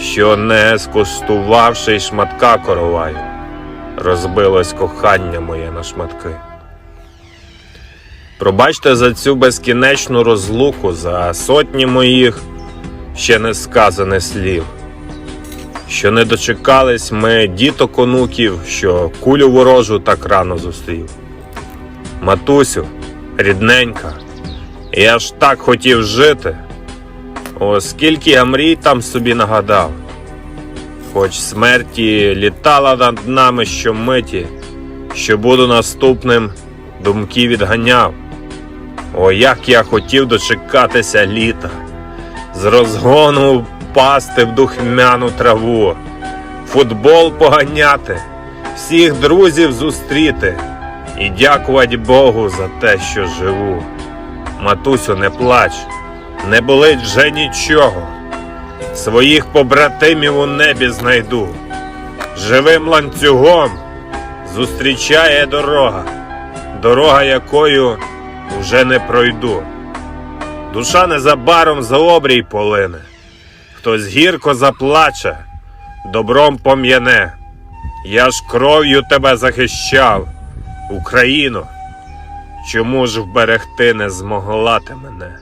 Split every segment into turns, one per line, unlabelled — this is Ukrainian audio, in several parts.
що не скуштувавши й шматка короваю, розбилось кохання моє на шматки. Пробачте за цю безкінечну розлуку, за сотні моїх ще не сказаних слів, що не дочекались ми діток онуків, що кулю ворожу так рано зустрів. Матусю, рідненька, я ж так хотів жити, оскільки я мрій там собі нагадав, хоч смерті літала над нами щомиті, що буду наступним, думки відганяв. О, як я хотів дочекатися літа, з розгону впасти в духмяну траву, футбол поганяти, всіх друзів зустріти і дякувати Богу за те, що живу. Матусю, не плач, не болить вже нічого. Своїх побратимів у небі знайду. Живим ланцюгом зустрічає дорога, дорога якою вже не пройду. Душа незабаром за обрій полине, хтось гірко заплаче, добром пом'яне. Я ж кров'ю тебе захищав, Україно, чому ж вберегти не змогла ти мене?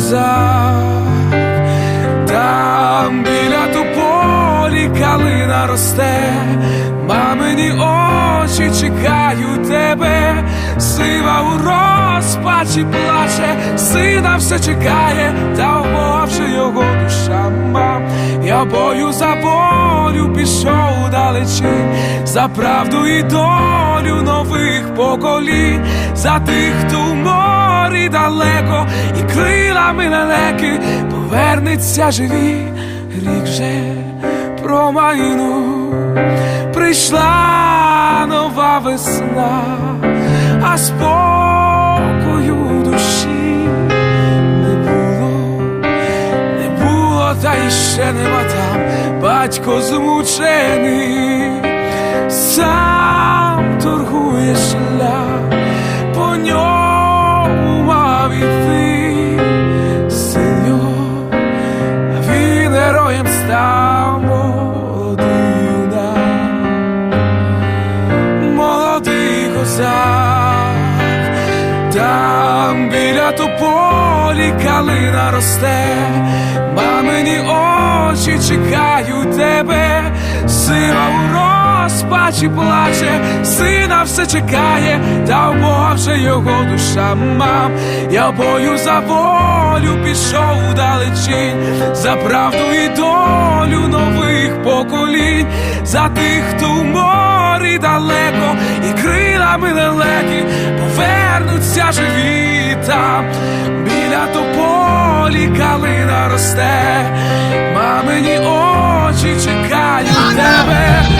молодий там біля тополі калина росте, мамині очі чекають тебе, сива у розпачі плаче, сина все чекає, та вмовчи його душа мам. Я бою за волю пішов далечінь, за правду і долю нових поколінь, за тих, хто в морі далеко, і крилами лелеки повернеться живі, рік же промайну. Прийшла нова весна, а спокою душі не було. Не було, та й ще нема там. Батько змучений, сам торгує шлях, Біля тополі калина росте, мамині очі чекають тебе, сила у розпачі плаче, сина все чекає, та вже його душа мам. Я бою за волю пішов далечінь, за правду і долю нових поколінь, за тих, хто в морі далеко, і крилами лелеки повернуться живі там. Біля тополі калина росте, мамині очі чекають тебе.